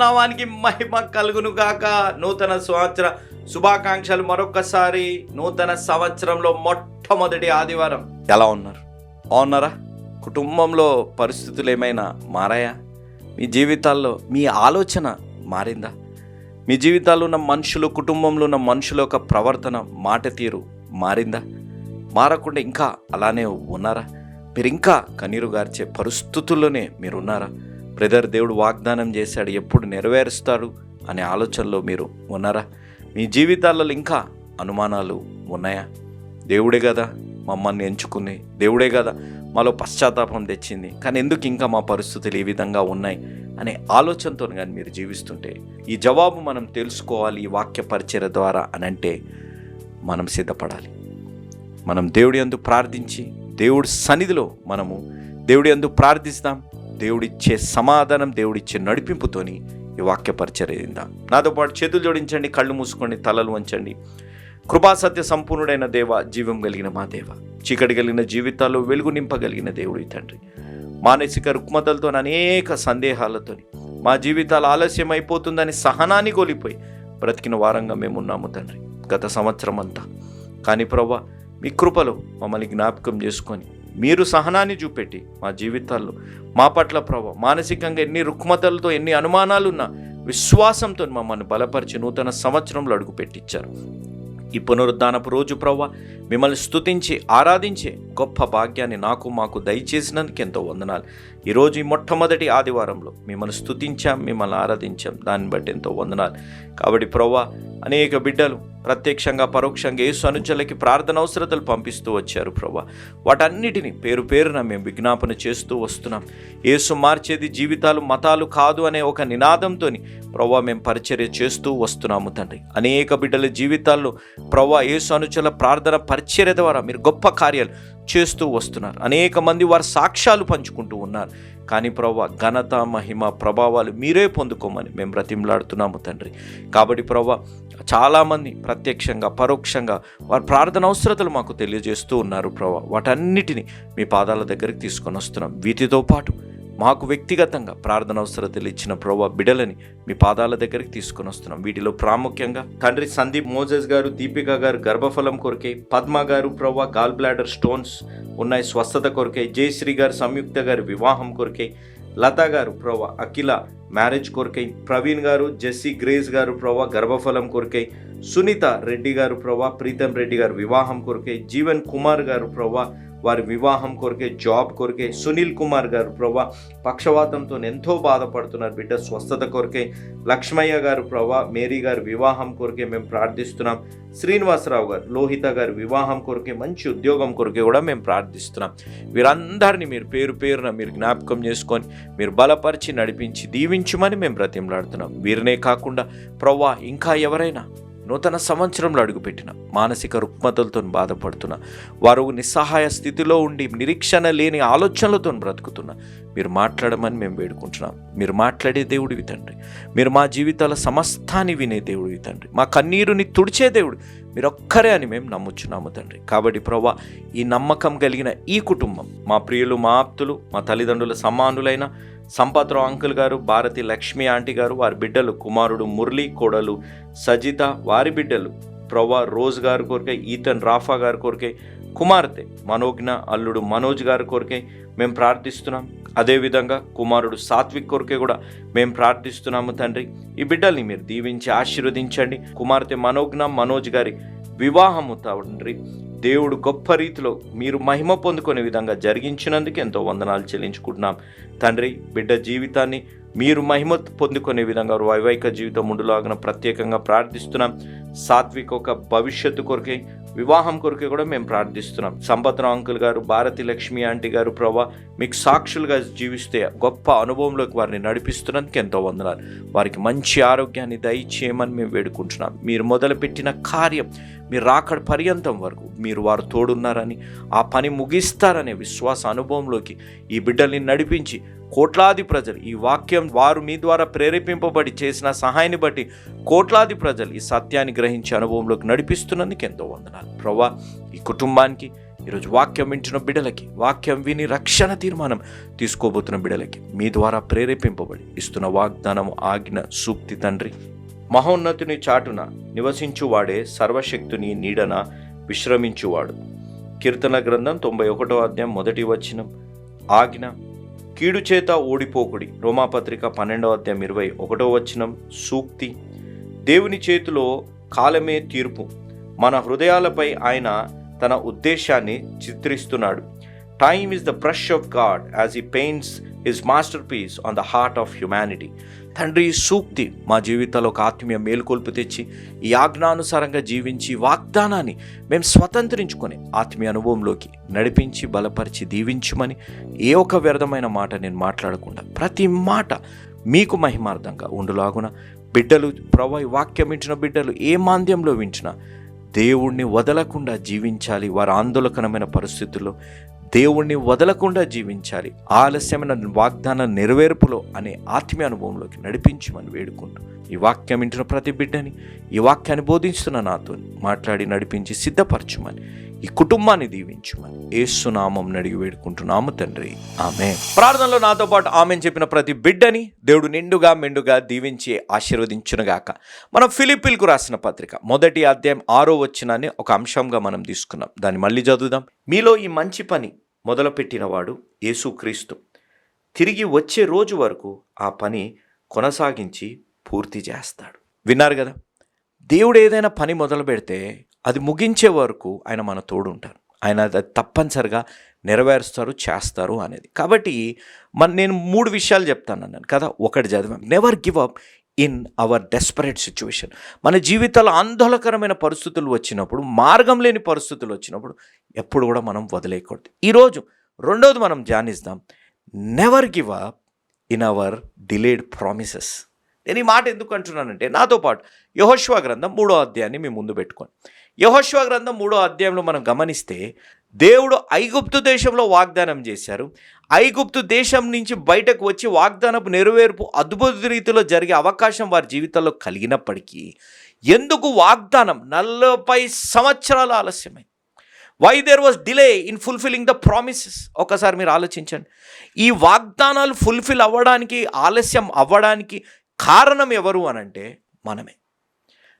నామానికి మహిమ కలుగును గాక నూతన సంవత్సర శుభాకాంక్షలు మరొకసారి నూతన సంవత్సరంలో మొట్టమొదటి ఆదివారం. ఎలా ఉన్నారు? బాగున్నారా? కుటుంబంలో పరిస్థితులు ఏమైనా మారాయా? మీ జీవితాల్లో మీ ఆలోచన మారిందా? మీ జీవితాల్లో ఉన్న మనుషులు కుటుంబంలో ఉన్న మనుషుల యొక్క ప్రవర్తన మాట తీరు మారిందా? మారకుండా ఇంకా అలానే ఉన్నారా? మీరు ఇంకా కన్నీరు గార్చే పరిస్థితుల్లోనే మీరు ఉన్నారా బ్రదర్ దేవుడు వాగ్దానం చేశాడు ఎప్పుడు నెరవేరుస్తాడు అనే ఆలోచనలో మీరు ఉన్నారా? మీ జీవితాలలో ఇంకా అనుమానాలు ఉన్నాయా? దేవుడే కదా మమ్మల్ని ఎంచుకుంది దేవుడే కదా మాలో పశ్చాత్తాపం తెచ్చింది కానీ ఎందుకు ఇంకా మా పరిస్థితులు ఈ విధంగా ఉన్నాయి అనే ఆలోచనతో కానీ మీరు జీవిస్తుంటే ఈ జవాబు మనం తెలుసుకోవాలి ఈ వాక్య పరిచయ ద్వారా అని అంటే మనం సిద్ధపడాలి. మనం దేవుడి అందు ప్రార్థించి దేవుడి సన్నిధిలో మనము దేవుడి అందు ప్రార్థిస్తాం. దేవుడిచ్చే సమాధానం దేవుడిచ్చే నడిపింపుతోని ఈ వాక్య పరిచర్యిందాం నాతో పాటు చేతులు జోడించండి కళ్ళు మూసుకోండి తలలు వంచండి. కృపాసత్య సంపూర్ణుడైన దేవ జీవం కలిగిన మా దేవ. చీకటి కలిగిన జీవితాల్లో వెలుగు నింపగలిగిన దేవుడి తండ్రి. మానసిక రుగ్మతలతో అనేక సందేహాలతో మా జీవితాలు ఆలస్యం అయిపోతుందని సహనాన్ని కోల్పోయి బ్రతికిన వారంగా మేము ఉన్నాము తండ్రి. గత సంవత్సరం అంతా కానీ ప్రవ్వా మీ కృపలో మమ్మల్ని జ్ఞాపకం చేసుకొని మీరు సహనాన్ని చూపెట్టి మా జీవితాల్లో మా పట్ల ప్రభావ మానసికంగా ఎన్ని రుక్మతలతో ఎన్ని అనుమానాలున్నా విశ్వాసంతో మమ్మల్ని బలపరిచి నూతన సంవత్సరంలో అడుగు పెట్టించారు ఈ పునరుద్ధానపు రోజు ప్రవ్వ మిమ్మల్ని స్తుతించి ఆరాధించే గొప్ప భాగ్యాన్ని నాకు మాకు దయచేసినందుకు ఎంతో వందనాలు. ఈరోజు ఈ మొట్టమొదటి ఆదివారంలో మిమ్మల్ని స్తుతించాం మిమ్మల్ని ఆరాధించాం. దాన్ని బట్టి ఎంతో వందనాలు. కాబట్టి ప్రవ్వ అనేక బిడ్డలు ప్రత్యక్షంగా పరోక్షంగా యేసు అనుచరులకి ప్రార్థన అవసరతలు పంపిస్తూ వచ్చారు ప్రభా వాటన్నిటిని పేరు పేరున మేము విజ్ఞాపన చేస్తూ వస్తున్నాం. యేసు మార్చేది జీవితాలు మతాలు కాదు అనే ఒక నినాదంతోని ప్రభా మేము పరిచర్య చేస్తూ వస్తున్నాము తండ్రి. అనేక బిడ్డల జీవితాల్లో ప్రభా యేసు అనుచరుల ప్రార్థన పరిచర్య ద్వారా మీరు గొప్ప కార్యాలు చేస్తూ వస్తున్నారు. అనేక మంది వారి సాక్ష్యాలు పంచుకుంటూ ఉన్నారు. కానీ ప్రభా ఘనత మహిమ ప్రభావాలు మీరే పొందుకోమని మేము బ్రతిమలాడుతున్నాము తండ్రి. కాబట్టి ప్రభా చాలామంది ప్రత్యక్షంగా పరోక్షంగా వారి ప్రార్థన అవసరతలు మాకు తెలియజేస్తూ ఉన్నారు ప్రభా వాటన్నిటిని మీ పాదాల దగ్గరికి తీసుకొని వస్తున్నాం. వీటితో పాటు మాకు వ్యక్తిగతంగా ప్రార్థన అవసరతలు ఇచ్చిన ప్రభా బిడలని మీ పాదాల దగ్గరికి తీసుకొని వస్తున్నాం. వీటిలో ప్రాముఖ్యంగా తండ్రి సందీప్ మోజెస్ గారు దీపిక గారు గర్భఫలం కొరకే పద్మ గారు ప్రవ్వ గాల్ బ్లాడర్ స్టోన్స్ ఉన్నాయి స్వస్థత కొరకే జయశ్రీ గారు సంయుక్త గారి వివాహం కొరకే లతా గారు ప్రభా అఖిల మ్యారేజ్ కొరకై ప్రవీణ్ గారు జెస్సీ గ్రేస్ గారు ప్రవ గర్భఫలం కొరకై సునీత రెడ్డి గారు ప్రవ ప్రీతం రెడ్డి గారు వివాహం కొరకై జీవన్ కుమార్ గారు ప్రవ వారి వివాహం కొరకే జాబ్ కొరకే సునీల్ కుమార్ గారు ప్రభా పక్షవాతంతో ఎంతో బాధపడుతున్నారు. బిడ్డ స్వస్థత కొరకే లక్ష్మయ్య గారు ప్రభా మేరీ గారు వివాహం కొరకే మేము ప్రార్థిస్తున్నాం. శ్రీనివాసరావు గారు లోహిత గారు వివాహం కొరకే మంచి ఉద్యోగం కొరకే కూడా మేము ప్రార్థిస్తున్నాం. వీరందరినీ మీరు పేరు పేరున మీరు జ్ఞాపకం చేసుకొని మీరు బలపరిచి నడిపించి దీవించమని మేము బ్రతిమలాడుతున్నాం. వీరినే కాకుండా ప్రవ్వా ఇంకా ఎవరైనా నూతన సంవత్సరంలో అడుగుపెట్టిన మానసిక రుగ్మతలతో బాధపడుతున్న వారు నిస్సహాయ స్థితిలో ఉండి నిరీక్షణ లేని ఆలోచనలతో బ్రతుకుతున్న మీరు మాట్లాడమని మేము వేడుకుంటున్నాం. మీరు మాట్లాడే దేవుడివి తండ్రి. మీరు మా జీవితాల సమస్తాన్ని వినే దేవుడివి తండ్రి. మా కన్నీరుని తుడిచే దేవుడు మీరు ఒక్కరే అని మేము నమ్ముచున్నాము తండ్రి. కాబట్టి ప్రభా ఈ నమ్మకం కలిగిన ఈ కుటుంబం మా ప్రియులు మా ఆప్తులు మా తల్లిదండ్రుల సమానులైన సంపత్రావు అంకుల్ గారు భారతి లక్ష్మి ఆంటీ గారు వారి బిడ్డలు కుమారుడు మురళి కోడలు సజిత వారి బిడ్డలు ప్రవా రోజ్ గారి కోరికే ఈతన్ రాఫా గారి కోరికే కుమార్తె మనోజ్ఞ అల్లుడు మనోజ్ గారి కోరికే మేము ప్రార్థిస్తున్నాం. అదేవిధంగా కుమారుడు సాత్విక్ కోరికే కూడా మేము ప్రార్థిస్తున్నాము తండ్రి. ఈ బిడ్డల్ని మీరు దీవించి ఆశీర్వదించండి. కుమార్తె మనోజ్ఞ మనోజ్ గారి వివాహము తండ్రి. దేవుడు గొప్ప రీతిలో మీరు మహిమ పొందుకునే విధంగా జరిగించినందుకు ఎంతో వందనాలు చెల్లించుకుంటున్నాం. తండ్రి బిడ్డ జీవితాన్ని మీరు మహిమ పొందుకునే విధంగా వైవాహిక జీవితం ముందులాగిన ప్రత్యేకంగా ప్రార్థిస్తున్నాం. సాత్విక్ ఒక భవిష్యత్తు కొరకే వివాహం కొరకే కూడా మేము ప్రార్థిస్తున్నాం. సంపత్రావు అంకుల్ గారు భారతి లక్ష్మి ఆంటీ గారు ప్రభా మీకు సాక్షులుగా జీవిస్తే గొప్ప అనుభవంలోకి వారిని నడిపిస్తున్నందుకు ఎంతో వందనాలు. వారికి మంచి ఆరోగ్యాన్ని దయచేయమని మేము వేడుకుంటున్నాం. మీరు మొదలుపెట్టిన కార్యం మీరు రాకడ పర్యంతం వరకు మీరు వారు తోడున్నారని ఆ పని ముగిస్తారనే విశ్వాస అనుభవంలోకి ఈ బిడ్డల్ని నడిపించి కోట్లాది ప్రజలు ఈ వాక్యం వారు మీ ద్వారా ప్రేరేపింపబడి చేసిన సహాయాన్ని బట్టి కోట్లాది ప్రజలు ఈ సత్యాన్ని గ్రహించే అనుభవంలోకి నడిపిస్తున్నందుకు ఎంతో వందనాలు. ప్రభా ఈ కుటుంబానికి ఈరోజు వాక్యం వింటున్న బిడలకి వాక్యం విని రక్షణ తీర్మానం తీసుకోబోతున్న బిడలకి మీ ద్వారా ప్రేరేపింపబడి ఇస్తున్న వాగ్దానం ఆజ్ఞ సూక్తి తండ్రి. మహోన్నతుని చాటున నివసించువాడే సర్వశక్తుని నీడన విశ్రమించువాడు. కీర్తన గ్రంథం తొంభై ఒకటో అధ్యాయం మొదటి వచనం. ఆజ్ఞ కీడు చేత ఓడిపోకుడి. రోమాపత్రిక పన్నెండవ అధ్యాయం ఇరవై ఒకటో వచనం. సూక్తి దేవుని చేతిలో కాలమే తీర్పు. మన హృదయాలపై ఆయన తన ఉద్దేశాన్ని చిత్రిస్తున్నాడు. Time is the brush of God as he paints his masterpiece on the heart of humanity తండ్రి ఈ సూక్తి మా జీవితాల్లో ఒక ఆత్మీయ మేలుకొల్పు తెచ్చి ఈ ఆజ్ఞానుసారంగా జీవించి వాగ్దానాన్ని మేము స్వతంత్రించుకొని ఆత్మీయ అనుభవంలోకి నడిపించి బలపరిచి దీవించమని ఏ ఒక వ్యర్థమైన మాట నేను మాట్లాడకుండా ప్రతి మాట మీకు మహిమార్థంగా ఉండులాగున బిడ్డలు ప్రభు వాక్యం వింటున్న బిడ్డలు ఏ మాంద్యంలో వించినా దేవుణ్ణి వదలకుండా జీవించాలి వారి ఆందోళనకరమైన పరిస్థితుల్లో. దేవుణ్ణి వదలకుండా జీవించాలి. ఆలస్యమైన వాగ్దాన నెరవేర్పులో అనే ఆత్మీయ అనుభవంలోకి నడిపించమని వేడుకుంటూ ఈ వాక్యం ఇంటిన ప్రతి బిడ్డని ఈ వాక్యాన్ని బోధించుతున్న నాతో మాట్లాడి నడిపించి సిద్ధపరచమని ఈ కుటుంబాన్ని దీవించమని ఏసునామం అడిగి వేడుకుంటున్నాము తండ్రి. ఆమె ప్రార్థనలో నాతో పాటు ఆమె చెప్పిన ప్రతి బిడ్డని దేవుడు నిండుగా మెండుగా దీవించి ఆశీర్వదించునుగాక. మనం ఫిలిపిల్కు రాసిన పత్రిక మొదటి అధ్యాయం ఆరో వచ్చినాన్ని ఒక అంశంగా మనం తీసుకున్నాం. దాన్ని మళ్ళీ చదువుదాం. మీలో ఈ మంచి పని మొదలుపెట్టినవాడు యేసుక్రీస్తు. తిరిగి వచ్చే రోజు వరకు ఆ పని కొనసాగించి పూర్తి చేస్తాడు. విన్నారు కదా? దేవుడు ఏదైనా పని మొదలు పెడితే అది ముగించే వరకు ఆయన మన తోడు ఉంటారు ఆయన అది తప్పనిసరిగా నెరవేరుస్తారు చేస్తారు అనేది. కాబట్టి మన నేను మూడు విషయాలు చెప్తాను అన్నాను కదా ఒకటి చదివాం never give up in our desperate situation మన జీవితాల్లో ఆందోళనకరమైన పరిస్థితులు వచ్చినప్పుడు మార్గం లేని పరిస్థితులు వచ్చినప్పుడు ఎప్పుడు కూడా మనం వదిలేయకూడదు. ఈరోజు రెండోది మనం ధ్యానిస్తాం never give up in our delayed promises నేను ఈ మాట ఎందుకు అంటున్నానంటే నాతో పాటు యహోశ్వ గ్రంథం మూడో అధ్యాయాన్ని మీ ముందు పెట్టుకోండి. యహోశ్వ గ్రంథం మూడో అధ్యాయంలో మనం గమనిస్తే దేవుడు ఐగుప్తు దేశంలో వాగ్దానం చేశారు. ఐగుప్తు దేశం నుంచి బయటకు వచ్చి వాగ్దానపు నెరవేర్పు అద్భుత రీతిలో జరిగే అవకాశం వారి జీవితంలో కలిగినప్పటికీ ఎందుకు వాగ్దానం? నలభై సంవత్సరాల ఆలస్యమైంది why there was delay in fulfilling the promises ఒకసారి మీరు ఆలోచించండి. ఈ వాగ్దానాలు ఫుల్ఫిల్ అవ్వడానికి ఆలస్యం అవ్వడానికి కారణం ఎవరు అనంటే మనమే.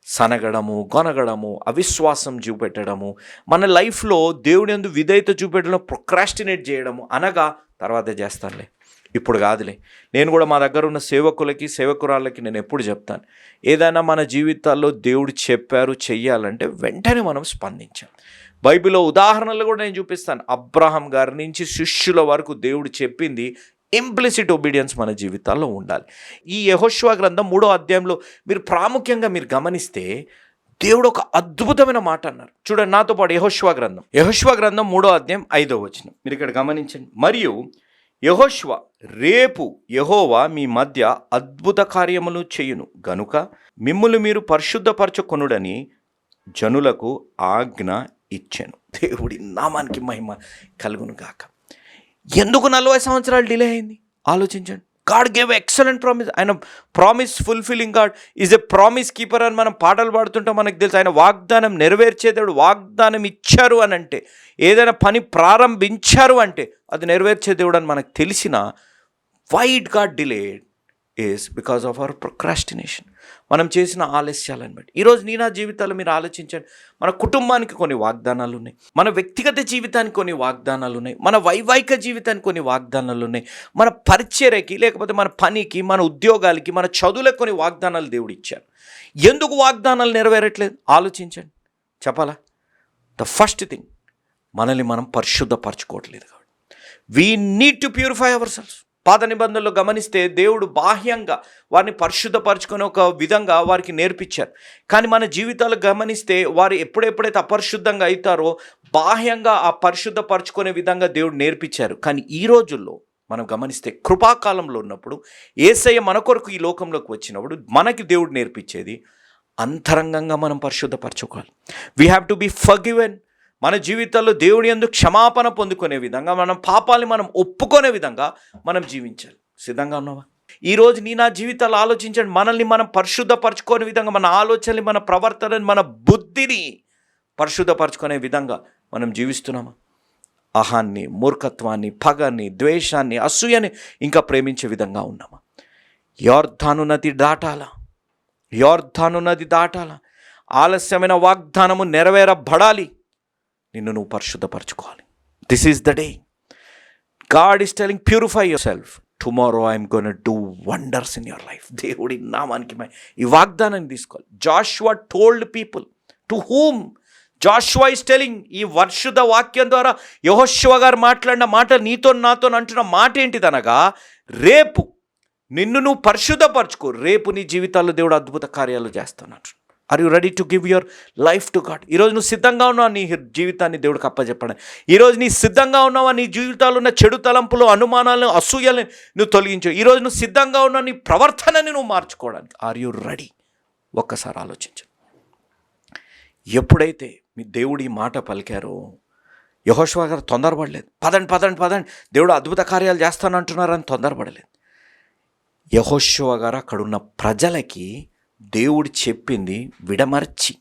సనగడము గొనగడము అవిశ్వాసం చూపెట్టడము మన లైఫ్లో దేవుని ఎందు విధేయత చూపెట్టడం ప్రొక్రాస్టినేట్ చేయడము అనగా తర్వాత చేస్తానులే. ఇప్పుడు కాదులే. నేను కూడా మా దగ్గర ఉన్న సేవకులకి సేవకురాళ్ళకి నేను ఎప్పుడు చెప్తాను. ఏదైనా మన జీవితాల్లో దేవుడు చెప్పారు చెయ్యాలంటే వెంటనే మనం స్పందించాం బైబిల్లో ఉదాహరణలు కూడా నేను చూపిస్తాను. అబ్రహం గారి నుంచి శిష్యుల వరకు దేవుడు చెప్పింది ఇంప్లిసిట్ ఒబీడియన్స్ మన జీవితాల్లో ఉండాలి. ఈ యహోష్వా గ్రంథం మూడో అధ్యాయంలో మీరు ప్రాముఖ్యంగా మీరు గమనిస్తే దేవుడు ఒక అద్భుతమైన మాట అన్నారు. చూడండి నాతో పాటు యహోష్వా గ్రంథం. యహోష్వా గ్రంథం మూడో అధ్యాయం ఐదో వచనం. మీరు ఇక్కడ గమనించండి. మరియు యహోష్వ రేపు యహోవా మీ మధ్య అద్భుత కార్యములు చేయును. గనుక మిమ్మల్ని మీరు పరిశుద్ధపరచుకొనుడని జనులకు ఆజ్ఞ ఇచ్చాను. దేవుడి నామానికి మహిమ కలుగును గాక ఎందుకు నలభై సంవత్సరాలు డిలే అయింది? ఆలోచించండి. గాడ్ గేవ్ ఎక్సలెంట్ ప్రామిస్ ఆయన promise fulfilling God is a promise keeper అని మనం పాటలు పాడుతుంటే మనకు తెలుసు. ఆయన వాగ్దానం నెరవేర్చేదేవుడు వాగ్దానం ఇచ్చారు అని అంటే ఏదైనా పని ప్రారంభించారు అంటే అది నెరవేర్చే దేవుడు అని మనకు తెలిసిన why God delayed is because of our procrastination మనం చేసిన ఆలస్యాలను బట్టి. ఈరోజు నీ నా జీవితాలు మీరు ఆలోచించండి. మన కుటుంబానికి కొన్ని వాగ్దానాలు ఉన్నాయి. మన వ్యక్తిగత జీవితానికి కొన్ని వాగ్దానాలు ఉన్నాయి. మన వైవాహిక జీవితానికి కొన్ని వాగ్దానాలు ఉన్నాయి. మన పరిచర్యకి లేకపోతే మన పనికి మన ఉద్యోగాలకి మన చదువులకు కొన్ని వాగ్దానాలు దేవుడు ఇచ్చారు ఎందుకు వాగ్దానాలు నెరవేరట్లేదు? ఆలోచించండి. చెప్పాలా? ద ఫస్ట్ థింగ్ మనల్ని మనం పరిశుద్ధపరచుకోవట్లేదు కాబట్టి. We need to purify ourselves పాత నిబంధనలు గమనిస్తే దేవుడు బాహ్యంగా వారిని పరిశుద్ధపరచుకునే ఒక విధంగా వారికి నేర్పించారు. కానీ మన జీవితాలు గమనిస్తే వారు ఎప్పుడెప్పుడైతే అపరిశుద్ధంగా అవుతారో బాహ్యంగా ఆ పరిశుద్ధపరచుకునే విధంగా దేవుడు నేర్పించారు. కానీ ఈ రోజుల్లో మనం గమనిస్తే కృపాకాలంలో ఉన్నప్పుడు ఏసయ్య మన కొరకు ఈ లోకంలోకి వచ్చినప్పుడు మనకి దేవుడు నేర్పించేది అంతరంగంగా మనం పరిశుద్ధపరచుకోవాలి. We have to be forgiven మన జీవితాల్లో దేవుడి ఎందు క్షమాపణ పొందుకునే విధంగా మనం పాపాలని మనం ఒప్పుకునే విధంగా మనం జీవించాలి. సిద్ధంగా ఉన్నావా? ఈరోజు నీ నా జీవితాలు ఆలోచించండి. మనల్ని మనం పరిశుద్ధపరచుకునే విధంగా మన ఆలోచనని మన ప్రవర్తనని మన బుద్ధిని పరిశుద్ధపరచుకునే విధంగా మనం జీవిస్తున్నామా? అహాన్ని మూర్ఖత్వాన్ని పగని ద్వేషాన్ని అసూయని ఇంకా ప్రేమించే విధంగా ఉన్నామా? యోర్ధాను నది దాటాల? యోర్ధాను నది దాటాల? ఆలస్యమైన వాగ్దానము నెరవేరబడాలి. నిన్ను నువ్వు పరిశుద్ధపరచుకోవాలి. This is the day God is telling purify yourself tomorrow I'm gonna do wonders in your life దేవుడి నామానికి మై- ఈ వాగ్దానాన్ని తీసుకోవాలి. Joshua told people to whom Joshua is telling ఈ వర్షుద వాక్యం ద్వారా యహోశివ గారు మాట్లాడిన మాట నీతో నాతో అంటున్న మాట ఏంటిదనగా రేపు నిన్ను నువ్వు పరిశుద్ధపరచుకో. రేపు నీ జీవితాల్లో దేవుడు అద్భుత కార్యాలు చేస్తున్నాడు are you ready to give your life to God ఈరోజు నువ్వు సిద్ధంగా ఉన్నావు? నీ జీవితాన్ని దేవుడికి అప్పచెప్పడం ఈరోజు నీ సిద్ధంగా ఉన్నావా? నీ జీవితాలు ఉన్న చెడు తలంపులు అనుమానాలను అసూయలను నువ్వు తొలగించు. ఈరోజు నువ్వు సిద్ధంగా ఉన్న నీ ప్రవర్తనని నువ్వు మార్చుకోవడానికి. ఆర్ యు రెడీ ఒక్కసారి ఆలోచించు. ఎప్పుడైతే మీ దేవుడు ఈ మాట పలికారో యహోష్వా గారు తొందరపడలేదు. పదండి పదండి పదండి. దేవుడు అద్భుత కార్యాలు చేస్తానంటున్నారని తొందరపడలేదు. యహోశివ గారు అక్కడున్న ప్రజలకి దేవుడు చెప్పింది విడమర్చి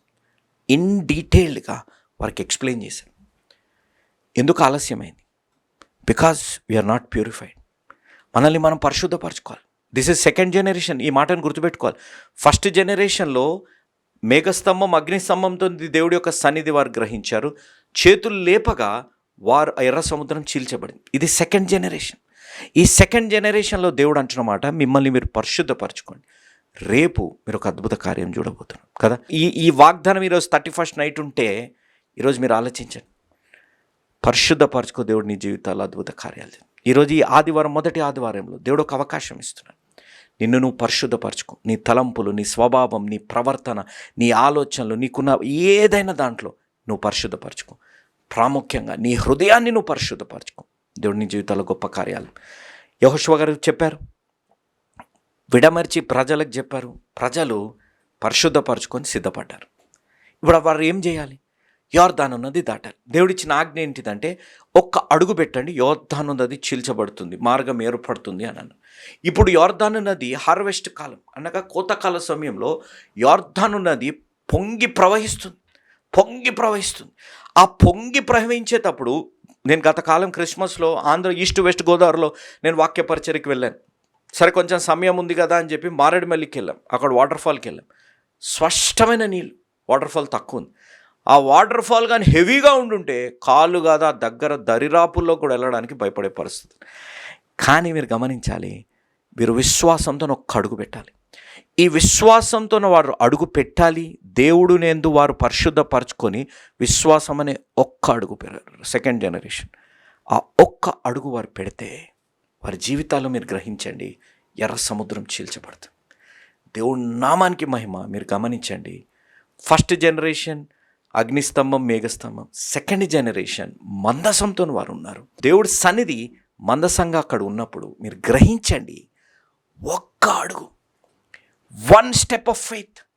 ఇన్ డీటెయిల్డ్గా వారికి ఎక్స్ప్లెయిన్ చేశారు. ఎందుకు ఆలస్యమైంది? బికాజ్ వీఆర్ నాట్ ప్యూరిఫైడ్ మనల్ని మనం పరిశుద్ధపరచుకోవాలి. దిస్ ఇస్ సెకండ్ జనరేషన్ ఈ మాటను గుర్తుపెట్టుకోవాలి. ఫస్ట్ జనరేషన్లో మేఘస్తంభం అగ్నిస్తంభంతో దేవుడి యొక్క సన్నిధి వారు గ్రహించారు. చేతులు లేపగా వారు ఎర్ర సముద్రం చీల్చబడింది. ఇది సెకండ్ జనరేషన్ ఈ సెకండ్ జనరేషన్లో దేవుడు అంటున్నమాట మిమ్మల్ని మీరు పరిశుద్ధపరచుకోండి. రేపు మీరు ఒక అద్భుత కార్యం చూడబోతున్నారు కదా? ఈ ఈ వాగ్దానం ఈరోజు థర్టీ ఫస్ట్ నైట్ ఉంటే ఈరోజు మీరు ఆలోచించండి. పరిశుద్ధపరచుకో దేవుడు నీ జీవితాల్లో అద్భుత కార్యాలు ఈరోజు ఈ ఆదివారం మొదటి ఆదివారంలో దేవుడు ఒక అవకాశం ఇస్తున్నాడు. నిన్ను నువ్వు పరిశుద్ధపరచుకో. నీ తలంపులు నీ స్వభావం నీ ప్రవర్తన నీ ఆలోచనలు నీకున్న ఏదైనా దాంట్లో నువ్వు పరిశుద్ధపరచుకో. ప్రాముఖ్యంగా నీ హృదయాన్ని నువ్వు పరిశుద్ధపరచుకో. దేవుడు నీ జీవితాల్లో గొప్ప కార్యాలు. యహోశివ గారు చెప్పారు విడమర్చి ప్రజలకు చెప్పారు. ప్రజలు పరిశుద్ధపరచుకొని సిద్ధపడ్డారు. ఇప్పుడు వారు ఏం చేయాలి? యోర్ధాను నది దాటాలి. దేవుడిచ్చిన ఆజ్ఞ ఏంటిదంటే ఒక్క అడుగు పెట్టండి యోర్ధాను నది చీల్చబడుతుంది మార్గం ఏర్పడుతుంది అని ఇప్పుడు యోర్ధాను నది హార్వెస్ట్ కాలం అనగా కోతకాల సమయంలో యోర్ధాను నది పొంగి ప్రవహిస్తుంది పొంగి ప్రవహిస్తుంది. ఆ పొంగి ప్రవహించేటప్పుడు నేను గతకాలం క్రిస్మస్లో ఆంధ్ర ఈస్ట్ వెస్ట్ గోదావరిలో నేను వాక్యపరిచరికి వెళ్ళాను. సరే కొంచెం సమయం ఉంది కదా అని చెప్పి మారేడుమల్లికి వెళ్ళాం. అక్కడ వాటర్ ఫాల్కి వెళ్ళాం. స్పష్టమైన నీళ్ళు వాటర్ ఫాల్ తక్కువ ఉంది. ఆ వాటర్ఫాల్ కానీ హెవీగా ఉండుంటే కాళ్ళు కాదా దగ్గర దరిరాపుల్లో కూడా వెళ్ళడానికి భయపడే పరిస్థితి. కానీ మీరు గమనించాలి మీరు విశ్వాసంతో ఒక్క అడుగు పెట్టాలి. ఈ విశ్వాసంతో వారు అడుగు పెట్టాలి దేవుడు నేందు వారు పరిశుద్ధపరచుకొని విశ్వాసం అనే ఒక్క అడుగు పెరారు సెకండ్ జనరేషన్. ఆ ఒక్క అడుగు వారు పెడితే వారి జీవితాల్లో మీరు గ్రహించండి. ఎర్ర సముద్రం చీల్చబడుతుంది. దేవుడి నామానికి మహిమ మీరు గమనించండి. ఫస్ట్ జనరేషన్ అగ్నిస్తంభం మేఘస్తంభం. సెకండ్ జనరేషన్ మందసంతో వారు ఉన్నారు. దేవుడి సన్నిధి మందసంగా అక్కడ ఉన్నప్పుడు మీరు గ్రహించండి. ఒక్క అడుగు. వన్ స్టెప్ ఆఫ్ ఫెయిత్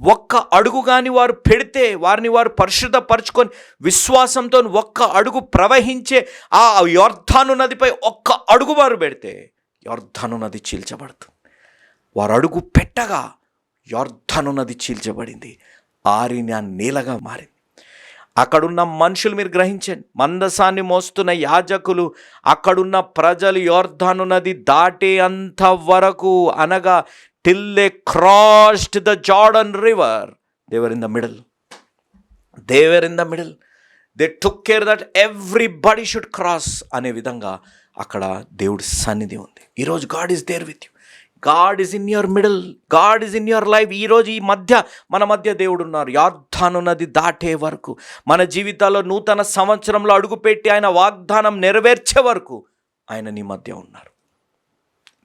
ఒక్క అడుగు కానీ వారు పెడితే వారిని వారు పరిశుద్ధపరచుకొని విశ్వాసంతో ఒక్క అడుగు ప్రవహించే ఆ యోర్ధాను నదిపై ఒక్క అడుగు వారు పెడితే యొర్ధాను నది చీల్చబడుతుంది. వారు అడుగు పెట్టగా యోర్ధను నది చీల్చబడింది. ఆర్నియాన్ నీలగా మారింది. అక్కడున్న మనుషులు మీరు గ్రహించండి. మందసాన్ని మోస్తున్న యాజకులు అక్కడున్న ప్రజలు యోర్ధాను నది దాటేంత వరకు అనగా till they crossed the Jordan river they were in the middle they were in the middle they took care that everybody should cross అనే విధంగా అక్కడ దేవుడి సన్నిధి ఉంది. ఈరోజు God is there with you God is in your middle God is in your life ఈరోజు ఈ మధ్య మన మధ్య దేవుడు ఉన్నారు. యార్థాను నది దాటే వరకు మన జీవితాల్లో నూతన సంవత్సరంలో అడుగుపెట్టి ఆయన వాగ్దానం నెరవేర్చే వరకు ఆయన నీ మధ్య ఉన్నారు.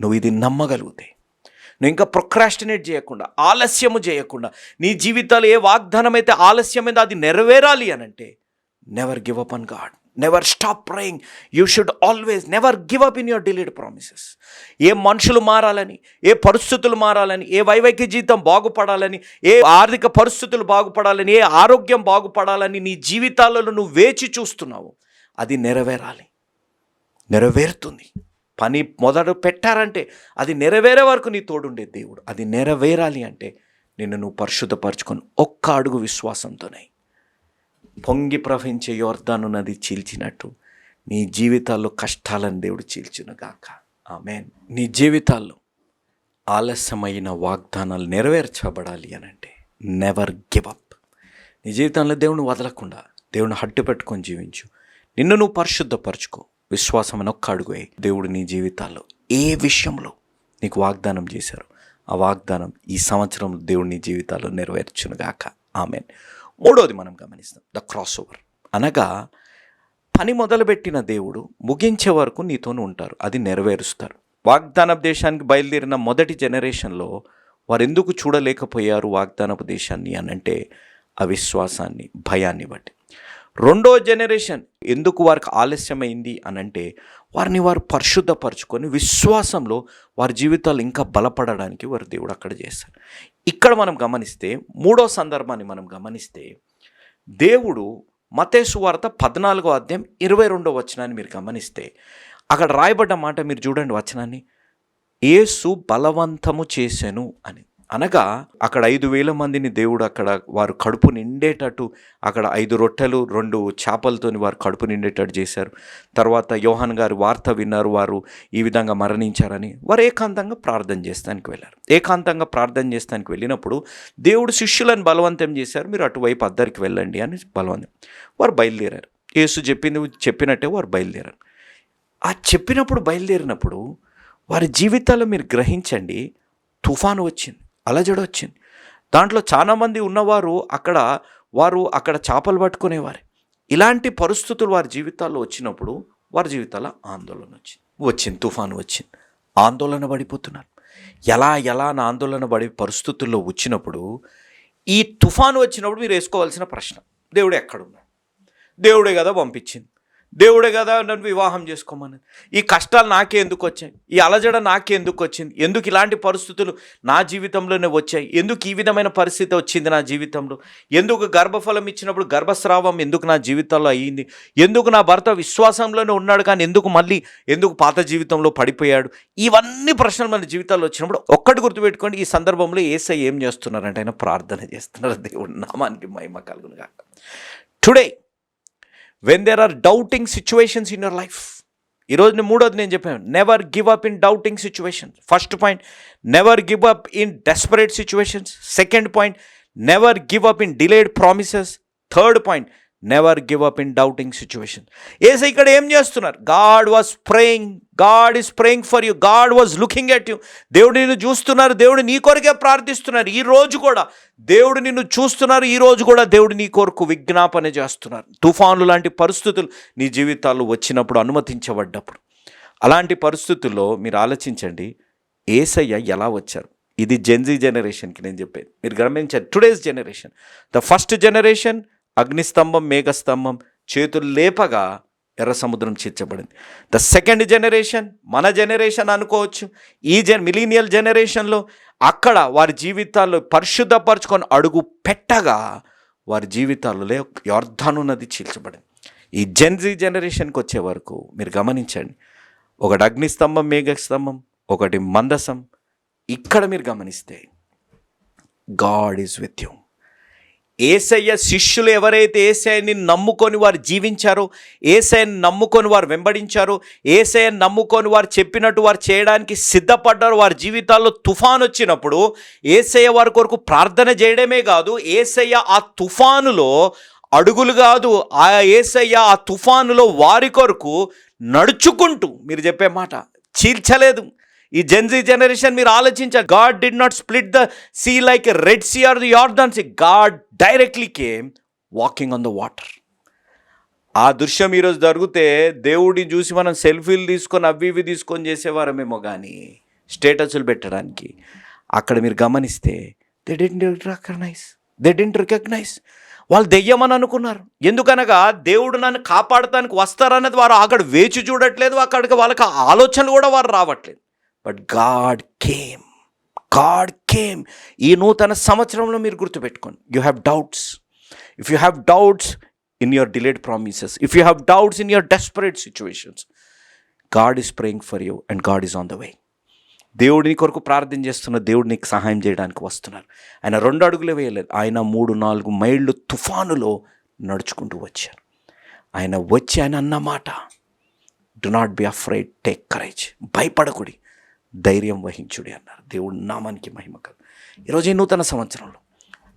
నువ్వు ఇది నమ్మగలిగితే నువ్వు ఇంకా ప్రొక్రాస్టినేట్ చేయకుండా ఆలస్యము చేయకుండా నీ జీవితాలు ఏ వాగ్దానం అయితే ఆలస్యమైందో అది నెరవేరాలి అని అంటే never give up on God never stop praying you should always never give up in your delayed promises ఏ మనుషులు మారాలని ఏ పరిస్థితులు మారాలని ఏ వైవైక్య జీవితం బాగుపడాలని ఏ ఆర్థిక పరిస్థితులు బాగుపడాలని ఏ ఆరోగ్యం బాగుపడాలని నీ జీవితాలలో నువ్వు వేచి చూస్తున్నావు అది నెరవేరాలి. నెరవేరుతుంది. పని మొదలు పెట్టారంటే అది నెరవేరే వరకు నీ తోడుండే దేవుడు. అది నెరవేరాలి అంటే నిన్ను నువ్వు పరిశుద్ధపరచుకొని ఒక్క అడుగు విశ్వాసంతోనే. పొంగి ప్రవహించే యోర్ధాను నది చీల్చినట్టు నీ జీవితాల్లో కష్టాలను దేవుడు చీల్చును గాక ఆమెన్. నీ జీవితాల్లో ఆలస్యమైన వాగ్దానాలు నెరవేర్చబడాలి అని అంటే నెవర్ గివ్ అప్ నీ జీవితంలో దేవుని వదలకుండా దేవుని హట్టు పెట్టుకొని జీవించు. నిన్ను నువ్వు పరిశుద్ధపరచుకో. విశ్వాసం ఒక్క అడుగు దేవుడు నీ జీవితాల్లో ఏ విషయంలో నీకు వాగ్దానం చేశారు ఆ వాగ్దానం ఈ సంవత్సరం దేవుడు నీ జీవితాల్లో నెరవేర్చునుగాక ఆమెన్. మూడోది మనం గమనిస్తాం. ద క్రాస్ ఓవర్ అనగా పని మొదలుపెట్టిన దేవుడు ముగించే వరకు నీతోనే ఉంటారు. అది నెరవేరుస్తారు. వాగ్దాన దేశానికి బయలుదేరిన మొదటి జనరేషన్లో వారు ఎందుకు చూడలేకపోయారు వాగ్దానపు దేశాన్ని అని అంటే అవిశ్వాసాన్ని భయాన్ని బట్టి. రెండో జనరేషన్ ఎందుకు వారికి ఆలస్యమైంది అని అంటే వారిని వారు పరిశుద్ధపరచుకొని విశ్వాసంలో వారి జీవితాలు ఇంకా బలపడడానికి వారు దేవుడు అక్కడ చేస్తారు ఇక్కడ మనం గమనిస్తే మూడో సందర్భాన్ని మనం గమనిస్తే దేవుడు మతేసు వార్త పద్నాలుగో అధ్యాయం ఇరవై రెండో వచనాన్ని మీరు గమనిస్తే అక్కడ రాయబడ్డ మాట మీరు చూడండి వచనాన్ని. యేసు బలవంతము చేశాను అని. అనగా అక్కడ ఐదు వేల మందిని దేవుడు అక్కడ వారు కడుపు నిండేటట్టు అక్కడ ఐదు రొట్టెలు రెండు చేపలతోని వారు కడుపు నిండేటట్టు చేశారు. తర్వాత యోహాన్ గారు వార్త విన్నారు వారు ఈ విధంగా మరణించారని వారు ఏకాంతంగా ప్రార్థన చేస్తానికి వెళ్ళారు. ఏకాంతంగా ప్రార్థన చేస్తానికి వెళ్ళినప్పుడు దేవుడు శిష్యులను బలవంతం చేశారు మీరు అటువైపు అద్దరికి వెళ్ళండి అని బలవంతం. వారు బయలుదేరారు. యేసు చెప్పింది చెప్పినట్టే వారు బయలుదేరారు. ఆ చెప్పినప్పుడు బయలుదేరినప్పుడు వారి జీవితాలు మీరు గ్రహించండి. తుఫాను వచ్చింది. అలజడి వచ్చింది. దాంట్లో చాలామంది ఉన్నవారు అక్కడ వారు అక్కడ చేపలు పట్టుకునేవారు. ఇలాంటి పరిస్థితులు వారి జీవితాల్లో వచ్చినప్పుడు వారి జీవితాల్లో ఆందోళన వచ్చింది. వచ్చింది తుఫాను వచ్చింది. ఆందోళన పడిపోతున్నారు. ఎలా ఎలా నా ఆందోళన పడే పరిస్థితుల్లో వచ్చినప్పుడు ఈ తుఫాను వచ్చినప్పుడు మీరు వేసుకోవాల్సిన ప్రశ్న దేవుడు ఎక్కడున్నాడు? దేవుడే కదా పంపించింది. దేవుడే కదా నన్ను వివాహం చేసుకోమని ఈ కష్టాలు నాకే ఎందుకు వచ్చాయి? ఈ అలజడ నాకే ఎందుకు వచ్చింది? ఎందుకు ఇలాంటి పరిస్థితులు నా జీవితంలోనే వచ్చాయి? ఎందుకు ఈ విధమైన పరిస్థితి వచ్చింది నా జీవితంలో? ఎందుకు గర్భఫలం ఇచ్చినప్పుడు గర్భస్రావం ఎందుకు నా జీవితంలో అయ్యింది ఎందుకు నా భర్త విశ్వాసంలోనే ఉన్నాడు కానీ ఎందుకు మళ్ళీ ఎందుకు పాత జీవితంలో పడిపోయాడు? ఇవన్నీ ప్రశ్నలు మన జీవితాల్లో వచ్చినప్పుడు ఒక్కటి గుర్తుపెట్టుకోండి ఈ సందర్భంలో ఏసై ఏం చేస్తున్నారంటే ఆయన ప్రార్థన చేస్తున్నారు. దేవుడు నామానికి మహిమ కలుగునుగా today when there are doubting situations in your life ఈరోజు మూడోది నేను చెప్పాను never give up in doubting situations first point never give up in desperate situations second point never give up in delayed promises third point never give up in doubting situation ఏసై ఇక్కడ ఏం చేస్తున్నారు? God was praying God is praying for you God was looking at you దేవుడు నిన్ను చూస్తున్నారు. దేవుడు నీ కొరకే ప్రార్థిస్తున్నారు. ఈ రోజు కూడా దేవుడు నిన్ను చూస్తున్నారు. ఈ రోజు కూడా దేవుడు నీ కొరకు విజ్ఞాపన చేస్తున్నారు. తుఫాను లాంటి పరిస్థితులు నీ జీవితాల్లో వచ్చినప్పుడు అనుమతించబడ్డప్పుడు. అలాంటి పరిస్థితుల్లో మీరు ఆలోచించండి. ఏసయ్య ఎలా వచ్చారు? ఇది జెన్జీ జనరేషన్కి నేను చెప్పేది. మీరు గమనించారు today's generation. The first generation అగ్నిస్తంభం మేఘస్తంభం చేతులు లేపగా ఎర్ర సముద్రం చేర్చబడింది ద సెకండ్ జనరేషన్ మన జనరేషన్ అనుకోవచ్చు. ఈ జన్ మిలీనియల్ జనరేషన్లో అక్కడ వారి జీవితాల్లో పరిశుద్ధపరచుకొని అడుగు పెట్టగా వారి జీవితాల్లో యోర్ధాను నది చీల్చబడింది. ఈ జెన్జీ జనరేషన్కి వచ్చే వరకు మీరు గమనించండి. ఒకటి అగ్నిస్తంభం మేఘస్తంభం ఒకటి మందసం. ఇక్కడ మీరు గమనిస్తే God is with you Yesayya శిష్యులు ఎవరైతే ఏసఐని నమ్ముకొని వారు జీవించారో ఏసఐని నమ్ముకొని వారు వెంబడించారో ఏసఐని నమ్ముకొని వారు చెప్పినట్టు వారు చేయడానికి సిద్ధపడ్డారు వారి జీవితాల్లో తుఫాన్ వచ్చినప్పుడు ఏసయ్య వారి కొరకు ప్రార్థన చేయడమే కాదు ఏసయ్య ఆ తుఫానులో అడుగులు కాదు ఆ ఏసయ్య ఆ తుఫానులో వారి కొరకు నడుచుకుంటూ మీరు చెప్పే మాట చీల్చలేదు. ఈ జెన్జీ జనరేషన్ మీరు ఆలోచించారు God did not split the sea like Red Sea or the Yardan sea God directly came walking on the water ఆ దృశ్యం ఈరోజు జరిగితే దేవుడిని చూసి మనం సెల్ఫీలు తీసుకొని అవి ఇవి తీసుకొని చేసేవారమేమో కానీ స్టేటస్లు పెట్టడానికి అక్కడ మీరు గమనిస్తే they didn't recognise they didn't recognise వాళ్ళు దెయ్యమని అనుకున్నారు. ఎందుకనగా దేవుడు నన్ను కాపాడటానికి వస్తారన్నది వారు అక్కడ వేచి చూడట్లేదు అక్కడికి వాళ్ళకి ఆలోచనలు కూడా వారు రావట్లేదు. But God came God came ఈ నూతన సంవత్సరంలో మీరు గుర్తుపెట్టుకోండి. You have doubts if you have doubts in your delayed promises if you have doubts in your desperate situations God is praying for you and God is on the way దేవుడిని కొరకు ప్రార్థన చేస్తున్న దేవుడు నీకు సహాయం చేయడానికి వస్తున్నారు. ఆయన రెండు అడుగులు వేయలేదు. ఆయన మూడు నాలుగు మైళ్ళు తుఫానులో నడుచుకుంటూ వచ్చారు. ఆయన వచ్చి ఆయన అన్నమాట. Do not be afraid take courage భయపడకుడి. ధైర్యం వహించుడి అన్నారు. దేవుడు నామానికి మహిమ కలు ఈరోజు ఈ నూతన సంవత్సరంలో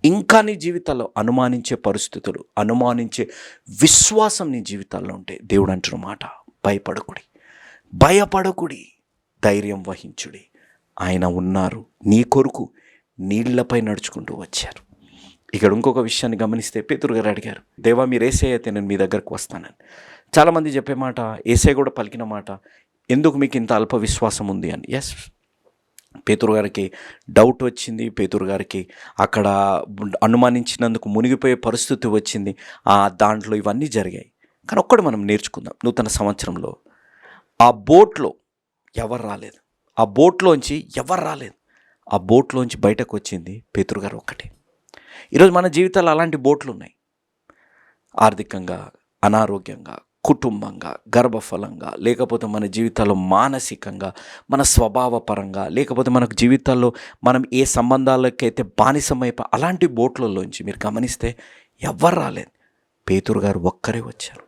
ఇంకా నీ జీవితాల్లో అనుమానించే పరిస్థితులు అనుమానించే విశ్వాసం నీ జీవితాల్లో ఉంటే దేవుడు అంటున్న మాట భయపడకుడి. భయపడకుడి. ధైర్యం వహించుడి. ఆయన ఉన్నారు. నీ కొరకు నీళ్ళపై నడుచుకుంటూ వచ్చారు. ఇక్కడ ఇంకొక విషయాన్ని గమనిస్తే పేతురు గారు అడిగారు దేవా మీరు ఏసే అయితే నేను మీ దగ్గరకు వస్తానని. చాలామంది చెప్పే మాట ఏసే కూడా పలికిన మాట ఎందుకు మీకు ఇంత అల్ప విశ్వాసం ఉంది అని? ఎస్ పేతురు గారికి డౌట్ వచ్చింది. పేతురు గారికి అక్కడ అనుమానించినందుకు మునిగిపోయే పరిస్థితి వచ్చింది. ఆ దాంట్లో ఇవన్నీ జరిగాయి. కానీ ఒక్కటి మనం నేర్చుకుందాం. నూతన సంవత్సరంలో ఆ బోట్లో ఎవరు రాలేదు? ఆ బోట్లోంచి ఎవరు రాలేదు? ఆ బోట్లోంచి బయటకు వచ్చింది పేతురు గారు ఒక్కటే. ఈరోజు మన జీవితాలు అలాంటి బోట్లు ఉన్నాయి. ఆర్థికంగా అనారోగ్యంగా కుటుంబంగా గర్భఫలంగా లేకపోతే మన జీవితాల్లో మానసికంగా మన స్వభావపరంగా లేకపోతే మనకు జీవితాల్లో మనం ఏ సంబంధాలకైతే బానిసమైపో అలాంటి బోట్లలోంచి మీరు గమనిస్తే ఎవ్వరు రాలేదు. పేతురు గారు ఒక్కరే వచ్చారు.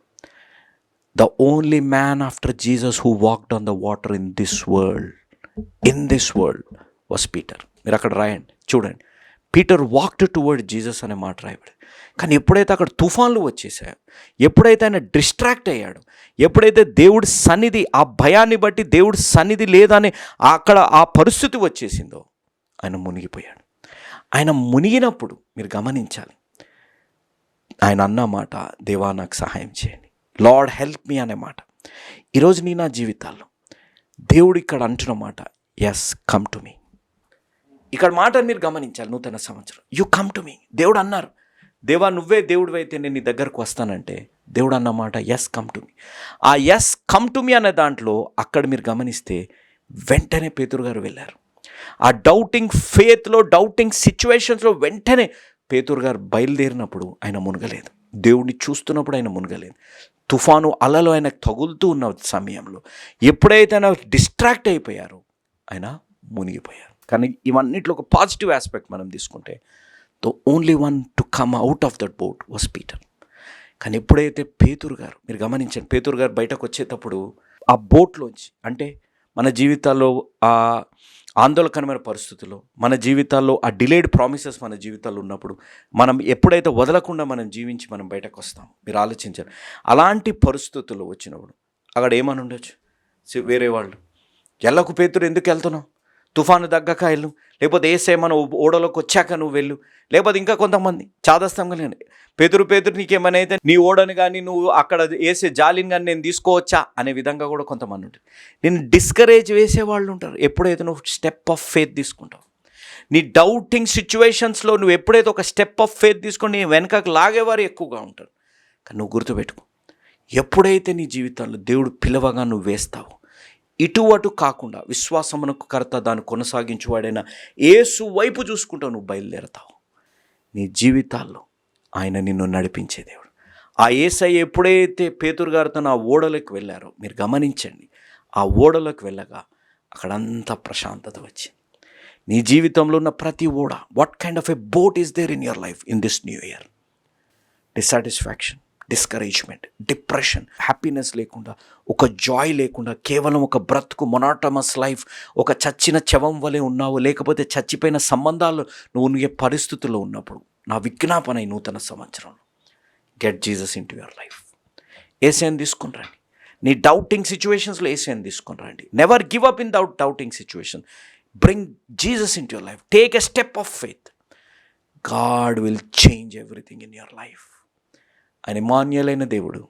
The only man after Jesus who walked on the water in this world in this world was Peter. మీరు అక్కడ రాయండి చూడండి. పీటర్ వాక్డ్ టువర్డ్ జీసస్ అనే మాట రాయబడి కానీ ఎప్పుడైతే అక్కడ తుఫాన్లు వచ్చేసాయో ఎప్పుడైతే ఆయన డిస్ట్రాక్ట్ అయ్యాడు ఎప్పుడైతే దేవుడి సన్నిధి ఆ భయాన్ని బట్టి దేవుడి సన్నిధి లేదని అక్కడ ఆ పరిస్థితి వచ్చేసిందో ఆయన మునిగిపోయాడు. ఆయన మునిగినప్పుడు మీరు గమనించాలి ఆయన అన్న మాట దేవా నాకు సహాయం చేయండి. లార్డ్ హెల్ప్ మీ అనే మాట. ఈరోజు నీ నా జీవితాల్లో దేవుడు ఇక్కడ అంటున్న మాట ఎస్ కమ్ టు మీ ఇక్కడ మాట మీరు గమనించాలి నూతన సంవత్సరం. యు కమ్ టు మీ దేవుడు అన్నారు. దేవా నువ్వే దేవుడు అయితే నేను నీ దగ్గరకు వస్తానంటే దేవుడు అన్నమాట ఎస్ కమ్ టు మీ ఆ ఎస్ కమ్ టు మీ అనే దాంట్లో అక్కడ మీరు గమనిస్తే వెంటనే పేతురు గారు వెళ్ళారు. ఆ డౌటింగ్ ఫేత్లో డౌటింగ్ సిచ్యువేషన్స్లో వెంటనే పేతురు గారు బయలుదేరినప్పుడు ఆయన మునగలేదు. దేవుడిని చూస్తున్నప్పుడు ఆయన మునగలేదు. తుఫాను అలలు ఆయన తగులుతూ ఉన్న సమయంలో ఎప్పుడైతే ఆయన డిస్ట్రాక్ట్ అయిపోయారో ఆయన మునిగిపోయారు. కానీ ఇవన్నిట్లో ఒక పాజిటివ్ ఆస్పెక్ట్ మనం తీసుకుంటే the only one to come out of that boat was Peter. కానీ ఎప్పుడైతే పేతురు గారు మీరు గమనించండి పేతురు గారు బయటకు వచ్చేటప్పుడు ఆ బోట్లోంచి అంటే మన జీవితాల్లో ఆ ఆందోళనకరమైన పరిస్థితుల్లో మన జీవితాల్లో ఆ డిలేడ్ ప్రామిసెస్ మన జీవితాల్లో ఉన్నప్పుడు మనం ఎప్పుడైతే వదలకుండా మనం జీవించి మనం బయటకు వస్తాం మీరు ఆలోచించారు అలాంటి పరిస్థితుల్లో వచ్చినప్పుడు అక్కడ ఏమని ఉండొచ్చు వేరే వాళ్ళు ఎల్లకు పేతురు ఎందుకు వెళ్తున్నావు? తుఫాను తగ్గక వెళ్ళు. లేకపోతే ఏసేమన్నా ఓడలోకి వచ్చాక నువ్వు వెళ్ళు. లేకపోతే ఇంకా కొంతమంది చాదస్తంగా లేని పేతురు పెదురు నీకేమైనా అయితే నీ ఓడని కానీ నువ్వు అక్కడ వేసే జాలిని కానీ నేను తీసుకోవచ్చా? అనే విధంగా కూడా కొంతమంది ఉంటారు. నేను డిస్కరేజ్ వేసే వాళ్ళు ఉంటారు. ఎప్పుడైతే నువ్వు స్టెప్ ఆఫ్ ఫేత్ తీసుకుంటావు. నీ డౌటింగ్ సిచ్యువేషన్స్లో నువ్వు ఎప్పుడైతే ఒక స్టెప్ ఆఫ్ ఫేత్ తీసుకొని నేను వెనకకు లాగేవారు ఎక్కువగా ఉంటారు. కానీ నువ్వు గుర్తుపెట్టుకో. ఎప్పుడైతే నీ జీవితంలో దేవుడు పిలవగా నువ్వు వేస్తావో ఇటు అటు కాకుండా విశ్వాసమునకు కర్త దాన్ని కొనసాగించువాడైన ఏసు వైపు చూసుకుంటూ నువ్వు బయలుదేరతావు. నీ జీవితాల్లో ఆయన నిన్ను నడిపించే దేవుడు. ఆ ఏసై ఎప్పుడైతే పేతురు గారితో ఆ ఓడలోకి వెళ్ళారో మీరు గమనించండి ఆ ఓడలోకి వెళ్ళగా అక్కడంతా ప్రశాంతత వచ్చింది. నీ జీవితంలో ఉన్న ప్రతి ఓడ what kind of a boat is there in your life in this new year dissatisfaction discouragement depression happiness లేకుండా ఒక జాయ్ లేకుండా కేవలం ఒక బ్రతుకు మొనాటమస్ లైఫ్ ఒక చచ్చిన చవం వలె ఉన్నావు లేకపోతే చచ్చిపోయిన సంబంధాలు నువ్వు ఉండే పరిస్థితుల్లో ఉన్నప్పుడు నా విజ్ఞాపన ఈ నూతన సంవత్సరంలో. Get Jesus into your life ఏసీని తీసుకుని రండి. నీ డౌటింగ్ సిచ్యువేషన్స్లో ఏసీని తీసుకుని రండి. Never give up in doubt doubting situation bring Jesus into your life take a step of faith God will change everything in your life ఆయన మాన్యులైన దేవుడు.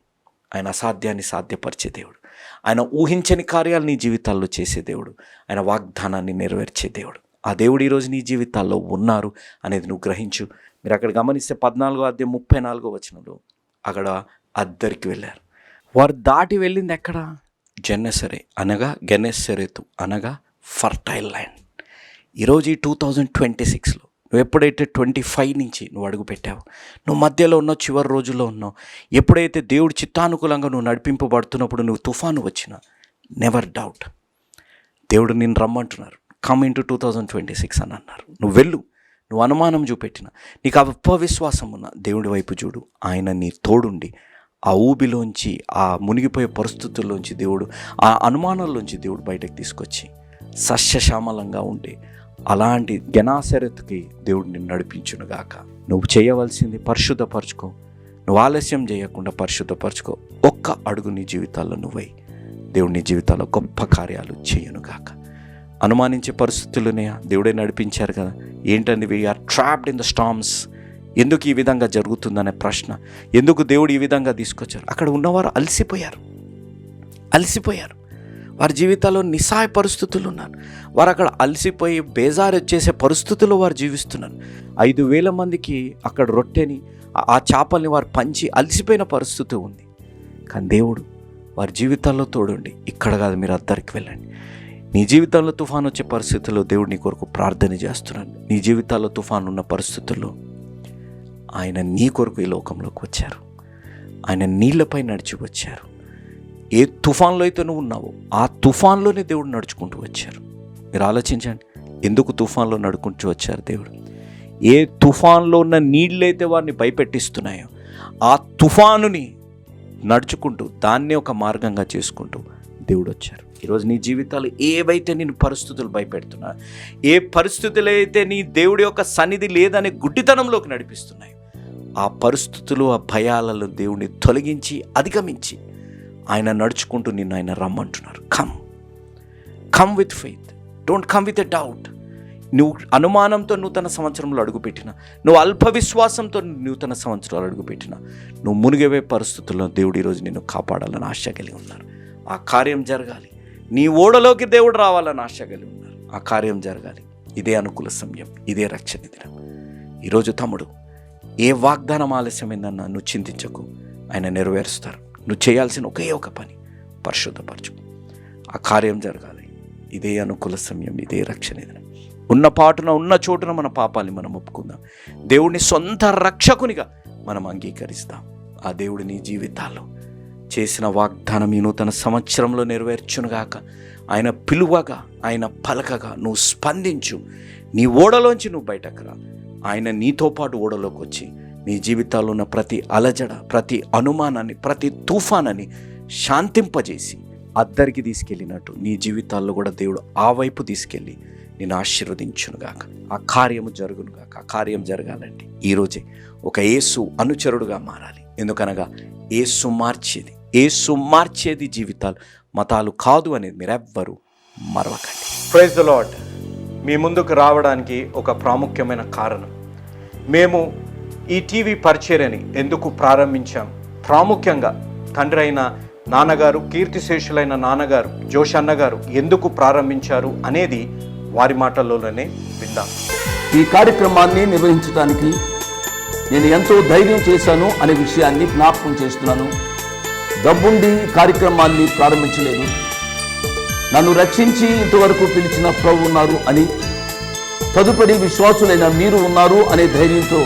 ఆయన అసాధ్యాన్ని సాధ్యపరిచే దేవుడు. ఆయన ఊహించని కార్యాలు నీ జీవితాల్లో చేసే దేవుడు. ఆయన వాగ్దానాన్ని నెరవేర్చే దేవుడు. ఆ దేవుడు ఈరోజు నీ జీవితాల్లో ఉన్నారు అనేది నువ్వు గ్రహించు. మీరు అక్కడ గమనిస్తే పద్నాలుగో అధ్యాయం ముప్పై నాలుగో వచనంలో అక్కడ అద్దరికి వెళ్ళారు. వారు దాటి వెళ్ళింది ఎక్కడ? జెన్నెసరే అనగా గెనెస్సరేతు అనగా ఫర్టైల్ ల్యాండ్. ఈరోజు ఈ టూ థౌజండ్ ట్వంటీ సిక్స్లో నువ్వు ఎప్పుడైతే ట్వంటీ ఫైవ్ నుంచి నువ్వు అడుగు పెట్టావు నువ్వు మధ్యలో ఉన్నావు చివరి రోజుల్లో ఉన్నావు ఎప్పుడైతే దేవుడు చిత్తానుకూలంగా నువ్వు నడిపింపబడుతున్నప్పుడు నువ్వు తుఫాను వచ్చిన నెవర్ డౌట్ దేవుడు నిన్ను రమ్మంటున్నారు. Come into two thousand twenty six అని అన్నారు. నువ్వు వెళ్ళు. నువ్వు అనుమానం చూపెట్టిన. నీకు అపవిశ్వాసం ఉన్న. దేవుడి వైపు చూడు. ఆయన నీ తోడుండి. ఆ ఊబిలోంచి ఆ మునిగిపోయే పరిస్థితుల్లోంచి దేవుడు ఆ అనుమానాల్లోంచి దేవుడు బయటకు తీసుకొచ్చి సస్యశ్యామలంగా ఉండే అలాంటి జ్ఞాసరత్కి దేవుడు నిన్ను నడిపించునుగాక. నువ్వు చేయవలసింది పరిశుద్ధపరచుకో. నువ్వు ఆలస్యం చేయకుండా పరిశుద్ధపరచుకో. ఒక్క అడుగు నీ జీవితాల్లో నువ్వై. దేవుడు నీ జీవితాల్లో గొప్ప కార్యాలు చేయనుగాక. అనుమానించే పరిస్థితులనే దేవుడే నడిపించారు కదా. ఏంటని we are trapped in the storms ఎందుకు ఈ విధంగా జరుగుతుందనే ప్రశ్న. ఎందుకు దేవుడు ఈ విధంగా తీసుకొచ్చారు? అక్కడ ఉన్నవారు అలసిపోయారు. అలసిపోయారు. వారి జీవితాల్లో నిస్సాయ పరిస్థితులు ఉన్నారు. వారు అక్కడ అలసిపోయి బేజారు వచ్చేసే పరిస్థితుల్లో వారు జీవిస్తున్నారు. ఐదు వేల మందికి అక్కడ రొట్టెని ఆ- చేపల్ని వారు పంచి అలసిపోయిన పరిస్థితి ఉంది. కానీ దేవుడు వారి జీవితాల్లో తోడుండి. ఇక్కడ కాదు మీరు అద్దరికి వెళ్ళండి. నీ జీవితంలో తుఫాన్ వచ్చే పరిస్థితుల్లో దేవుడు నీ కొరకు ప్రార్థన చేస్తున్నాను నీ జీవితాల్లో తుఫాన్ ఉన్న పరిస్థితుల్లో ఆయన నీ కొరకు ఈ లోకంలోకి వచ్చారు. ఆయన నీళ్ళపై నడిచి వచ్చారు. ఏ తుఫాన్లో అయితే నువ్వు ఉన్నావో ఆ తుఫాన్లోనే దేవుడు నడుచుకుంటూ వచ్చారు. మీరు ఆలోచించండి ఎందుకు తుఫాన్లో నడుకుంటూ వచ్చారు దేవుడు? ఏ తుఫాన్లో ఉన్న నీళ్ళైతే వారిని భయపెట్టిస్తున్నాయో ఆ తుఫానుని నడుచుకుంటూ దాన్నే ఒక మార్గంగా చేసుకుంటూ దేవుడు వచ్చారు. ఈరోజు నీ జీవితాలు ఏవైతే నేను పరిస్థితులు భయపెడుతున్నా ఏ పరిస్థితులు అయితే నీ దేవుడి యొక్క సన్నిధి లేదనే గుడ్డితనంలోకి నడిపిస్తున్నాయి ఆ పరిస్థితులు ఆ భయాలలో దేవుడిని తొలగించి అధిగమించి ఆయన నడుచుకుంటూ నిన్ను ఆయన రమ్మంటున్నారు. Come come with faith don't come with a doubt నువ్వు అనుమానంతో నూతన సంవత్సరంలో అడుగుపెట్టిన నువ్వు అల్ప విశ్వాసంతో నూతన సంవత్సరాలు అడుగుపెట్టిన నువ్వు మునిగివే పరిస్థితుల్లో దేవుడు ఈరోజు నిన్ను కాపాడాలని ఆశ కలిగి ఉన్నారు. ఆ కార్యం జరగాలి. నీ ఓడలోకి దేవుడు రావాలని ఆశ కలిగి ఉన్నారు. ఆ కార్యం జరగాలి. ఇదే అనుకూల సమయం. ఇదే రక్షణ దినం. ఈరోజు తమ్ముడు ఏ వాగ్దానం ఆలస్యమైందన్నా నువ్వు చింతించకు. ఆయన నెరవేరుస్తారు. నువ్వు చేయాల్సిన ఒకే ఒక పని పరిశుద్ధపరచు ఆ కార్యం జరగాలి. ఇదే అనుకూల సమయం ఇదే రక్షణ ఏదైనా ఉన్న పాటున ఉన్న చోటున మన పాపాలని మనం ఒప్పుకుందాం. దేవుడిని సొంత రక్షకునిగా మనం అంగీకరిస్తాం. ఆ దేవుడి నీ జీవితాల్లో చేసిన వాగ్దానం ఈ నూతన సంవత్సరంలో నెరవేర్చునుగాక. ఆయన పిలువగా ఆయన పలకగా నువ్వు స్పందించు. నీ ఓడలోంచి నువ్వు బయటకు రా. ఆయన నీతో పాటు ఓడలోకి వచ్చి నీ జీవితాల్లో ఉన్న ప్రతి అలజడ ప్రతి అనుమానాన్ని ప్రతి తుఫానని శాంతింపజేసి అద్దరికి తీసుకెళ్ళినట్టు నీ జీవితాల్లో కూడా దేవుడు ఆ వైపు తీసుకెళ్ళి నేను ఆశీర్వదించునుగాక. ఆ కార్యము జరుగునుగాక. ఆ కార్యం జరగాలంటే ఈరోజే ఒక ఏసు అనుచరుడుగా మారాలి. ఎందుకనగా ఏసు మార్చేది ఏసు మార్చేది జీవితాలు మతాలు కాదు అనేది మీరెవ్వరూ మరవకండి. ప్రైజ్ ద లాడ్ మీ ముందుకు రావడానికి ఒక ప్రాముఖ్యమైన కారణం. మేము ఈ టీవీ పరిచర్యని ఎందుకు ప్రారంభించాం? ప్రాముఖ్యంగా తండ్రి అయిన నాన్నగారు కీర్తిశేషులైన నాన్నగారు జోష్ అన్నగారు ఎందుకు ప్రారంభించారు అనేది వారి మాటల్లోనే విందాం. ఈ కార్యక్రమాన్ని నిర్వహించడానికి నేను ఎంతో ధైర్యం చేశాను అనే విషయాన్ని జ్ఞాపకం చేస్తున్నాను. డబ్బుండి కార్యక్రమాన్ని ప్రారంభించలేదు. నన్ను రక్షించి ఇంతవరకు పిలిచిన ప్రభు ఉన్నారు అని తదుపరి విశ్వాసులైన మీరు ఉన్నారు అనే ధైర్యంతో